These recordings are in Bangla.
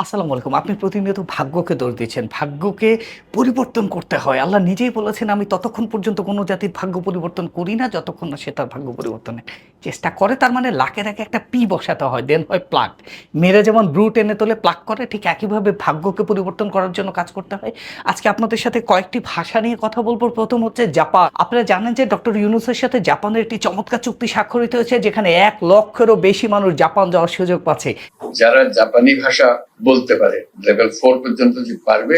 আসসালামু আলাইকুম। আপনি প্রতিনিয়ত ভাগ্যকে দোষ দিচ্ছেন। ভাগ্যকে পরিবর্তন করতে হয়। আল্লাহ নিজেই বলেছেন, আমি ততক্ষণ পর্যন্ত কোনো জাতির ভাগ্য পরিবর্তন করি না, যতক্ষণ না সে তার ভাগ্য পরিবর্তনের চেষ্টা করে, তার মানে লাকের আগে একটা পি বসাতে হয় দেন হয় প্লাগ মেয়েরা যেমন ব্রু টেনে তোলে প্লাগ করে, ঠিক একইভাবে ভাগ্যকে পরিবর্তন করার জন্য কাজ করতে হয়। আজকে আপনাদের সাথে কয়েকটি ভাষা নিয়ে কথা বলব। প্রথম হচ্ছে জাপান। আপনারা জানেন যে ডক্টর ইউনুসের সাথে জাপানের একটি চমৎকার চুক্তি স্বাক্ষরিত হয়েছে, যেখানে এক লক্ষেরও বেশি মানুষ জাপান যাওয়ার সুযোগ পাচ্ছে। যারা জাপানি ভাষা বলতে পারে লেভেল ফোর পর্যন্ত যে পারবে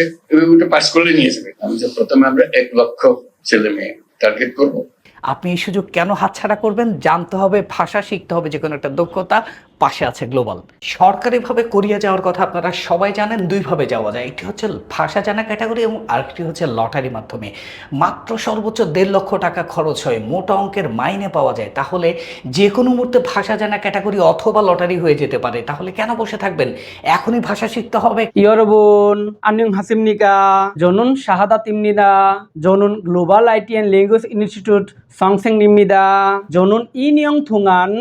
ওটা পাস করলে নিয়ে যাবে। আমি যে প্রথমে আমরা এক লক্ষ ছেলে মেয়ে টার্গেট করব আপনি এই সুযোগ কেন হাতছাড়া করবেন? জানতে হবে, ভাষা শিখতে হবে যে কোনো একটা দক্ষতা। পাশে আছে গ্লোবাল। সরকারিভাবে কোরিয়া যাওয়ার কথা আপনারা সবাই জানেন, দুইভাবে যাওয়া যায়। একটি হচ্ছে ভাষা জানা ক্যাটাগরি এবং আরেকটি হচ্ছে লটারি মাধ্যমে। মাত্র সর্বোচ্চ দেড় লক্ষ টাকা খরচ হয়, মোটা অঙ্কের মাইনে পাওয়া যায়। তাহলে যে কোনো মুহূর্তে ভাষা জানা ক্যাটাগরি অথবা লটারি হয়ে যেতে পারে। তাহলে কেন বসে থাকবেন? এখনই ভাষা শিখতে হবে। ইয়রবুন আনিং হাসিমনিকা জনন শাহাদা তিমনিদা জনন global IT and language institute সংসেং নিমিদা জনন ইনিয়ং থুঙান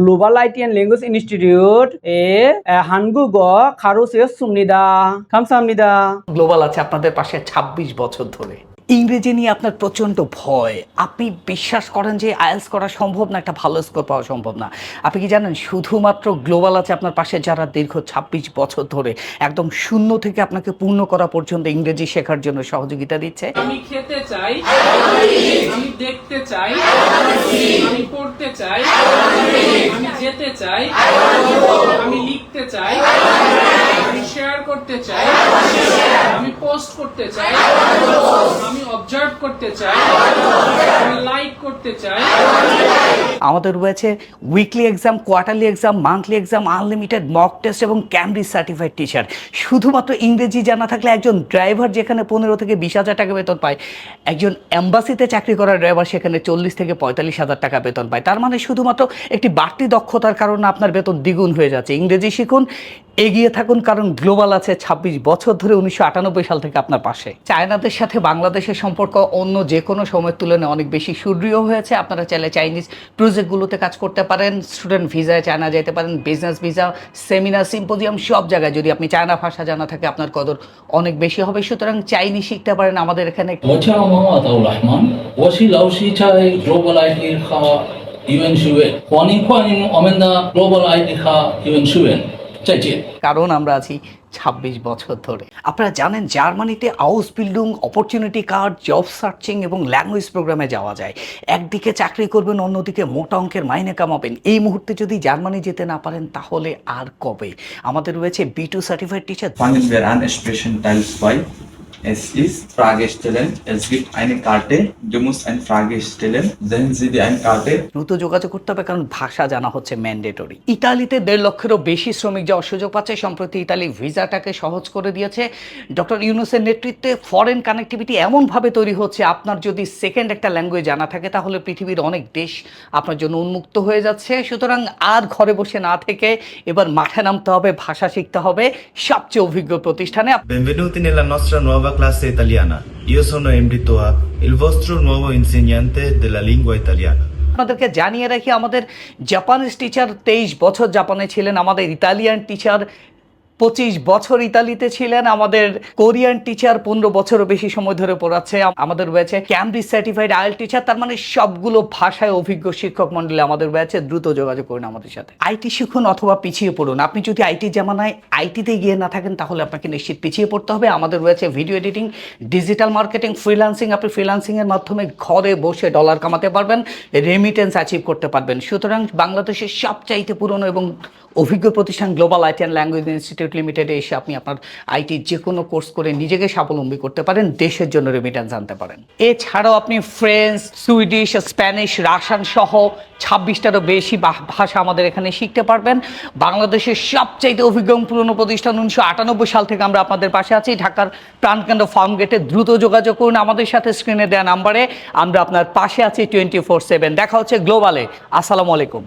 global IT and language institute institute এ হানগু গ খারুস এ সুমনিদা খামসামনিদা গ্লোবাল আছে আপনাদের পাশে ২৬ বছর ধরে। ইংরেজি নিয়ে আপনার প্রচণ্ড ভয়। আপনি বিশ্বাস করেন যে আয়েলস করা সম্ভব না একটা ভালো স্কোর পাওয়া সম্ভব না। আপনি কি জানেন শুধুমাত্র গ্লোবাল আছে আপনার পাশে যারা দীর্ঘ ২৬ বছর ধরে একদম শূন্য থেকে আপনাকে পূর্ণ করা পর্যন্ত ইংরেজি শেখার জন্য সহযোগিতা দিচ্ছে? আমি খেতে চাই। আমি দেখতে চাই। আমি পড়তে চাই। আমি যেতে চাই, আমি লিখতে চাই, আমি শেয়ার করতে চাই, আমি পোস্ট করতে চাই, আমি অবজার্ভ করতে চাই, আমি লাইক করতে চাই আমাদের রয়েছে weekly exam quarterly exam monthly exam unlimited mock test এবং ক্যামব্রিজ সার্টিফাইড টিচার শুধুমাত্র ইংরেজি জানা থাকলে একজন ড্রাইভার যেখানে পনেরো থেকে বিশ হাজার টাকা বেতন পায়, একজন অ্যাম্বাসিতে চাকরি করা ড্রাইভার সেখানে চল্লিশ থেকে পঁয়তাল্লিশ হাজার টাকা বেতন পায়। তার মানে শুধুমাত্র একটি বাড়তি দক্ষতার কারণে আপনার বেতন দ্বিগুণ হয়ে যাচ্ছে। ইংরেজি শিখুন এগিয়ে থাকুন, কারণ গ্লোবাল আছে ২৬ বছর ধরে উনিশশো আটানব্বই সাল থেকে আপনার পাশে। চায়নাদের সাথে বাংলাদেশের সম্পর্ক অন্য যে কোনো সময়ের তুলনায় অনেক বেশি সুদৃঢ় হয়েছে। আপনারা চাইলে চাইনিজ প্রজেক্টগুলোতে কাজ করতে পারেন, স্টুডেন্ট ভিসায় চায়না যেতে পারেন, বিজনেস ভিসা, সেমিনার, সিম্পোজিয়াম, সব জায়গায় যদি আপনি চায়না ভাষা জানা থাকে, আপনার কদর অনেক বেশি হবে। সুতরাং চাইনিজ শিখতে পারেন আমাদের এখানে। রহমান গ্লোবাল আইটি খা অমেন্দা, গ্লোবাল আইটি খা, ইউএন শুয়েন কারণ আমরা আছি ২৬ বছর ধরে। আপনারা জানেন জার্মানিতে আউস বিল্ডিং অপরচুনিটি কার্ড জব সার্চিং এবং ল্যাঙ্গুয়েজ প্রোগ্রামে যাওয়া যায়। একদিকে চাকরি করবেন অন্যদিকে মোটা অঙ্কের মাইনে কামাবেন। এই মুহূর্তে যদি জার্মানি যেতে না পারেন তাহলে আর কবে? আমাদের রয়েছে B two certified teacher Fangen wir an, Expression Teil 2. Es ist Frage. Es gibt eine Karte. Du musst eine Frage stellen. Sehen Sie die eine Karte. দ্রুত যোগাযোগ করতে হবে কারণ ভাষা জানা হচ্ছে ম্যান্ডেটরি ইতালিতে দেড় লক্ষেরও বেশি শ্রমিক যাওয়ার সুযোগ পাচ্ছে সম্প্রতি ইতালি ভিসাটাকে সহজ করে দিয়েছে ডক্টর ইউনুসের নেতৃত্বে ফরেন কানেক্টিভিটি এমনভাবে তৈরি হচ্ছে আপনার যদি সেকেন্ড একটা ল্যাঙ্গুয়েজ জানা থাকে তাহলে পৃথিবীর অনেক দেশ আপনার জন্য উন্মুক্ত হয়ে যাচ্ছে সুতরাং আর ঘরে বসে না থেকে এবার মাঠে নামতে হবে ভাষা শিখতে হবে সবচেয়ে অভিজ্ঞ প্রতিষ্ঠানে Benvenuti nella nostra nuova classe italiana. Io sono Emri Toa, il vostro nuovo insegnante della lingua italiana. আপনাদেরকে জানিয়ে রাখি আমাদের জাপানিজ টিচার তেইশ বছর জাপানে ছিলেন আমাদের ইতালিয়ান টিচার পঁচিশ বছর ইতালিতে ছিলেন, আমাদের কোরিয়ান টিচার পনেরো বছরও বেশি সময় ধরে পড়াচ্ছে আমাদের রয়েছে ক্যামব্রিজ সার্টিফাইড আইএল টিচার তার মানে সবগুলো ভাষায় অভিজ্ঞ শিক্ষক মন্ডলী আমাদের রয়েছে দ্রুত যোগাযোগ করুন আমাদের সাথে। আইটি শিখুন অথবা পিছিয়ে পড়ুন। আপনি যদি আইটি জামানায় আইটিতে গিয়ে না থাকেন, তাহলে আপনাকে নিশ্চিত পিছিয়ে পড়তে হবে। আমাদের রয়েছে video editing digital marketing freelancing আপনি ফ্রিল্যান্সিং এর মাধ্যমে ঘরে বসে ডলার কামাতে পারবেন রেমিটেন্স অ্যাচিভ করতে পারবেন। সুতরাং বাংলাদেশের সবচাইতে পুরনো এবং অভিজ্ঞ প্রতিষ্ঠান global IT and language institute লিমিটেডে এসে আপনি আপনার আইটি যে কোনো কোর্স করে নিজেকে স্বাবলম্বী করতে পারেন, দেশের জন্য রেমিটেন্স আনতে পারেন। এছাড়াও আপনি ফ্রেঞ্চ সুইডিশ স্প্যানিশ রাশিয়ান সহ ছাব্বিশটারও বেশি ভাষা আমাদের এখানে শিখতে পারবেন। বাংলাদেশের সবচাইতে অভিজ্ঞ পুরনো প্রতিষ্ঠান উনিশশো আটানব্বই সাল থেকে আমরা আপনাদের পাশে আছি। ঢাকার প্রাণকেন্দ্র ফার্ম গেটে দ্রুত যোগাযোগ করুন। আমাদের সাথে স্ক্রিনে দেওয়া নাম্বারে আমরা আপনার পাশে আছি টোয়েন্টি ফোর সেভেন দেখা হচ্ছে গ্লোবালে আসসালামু আলাইকুম।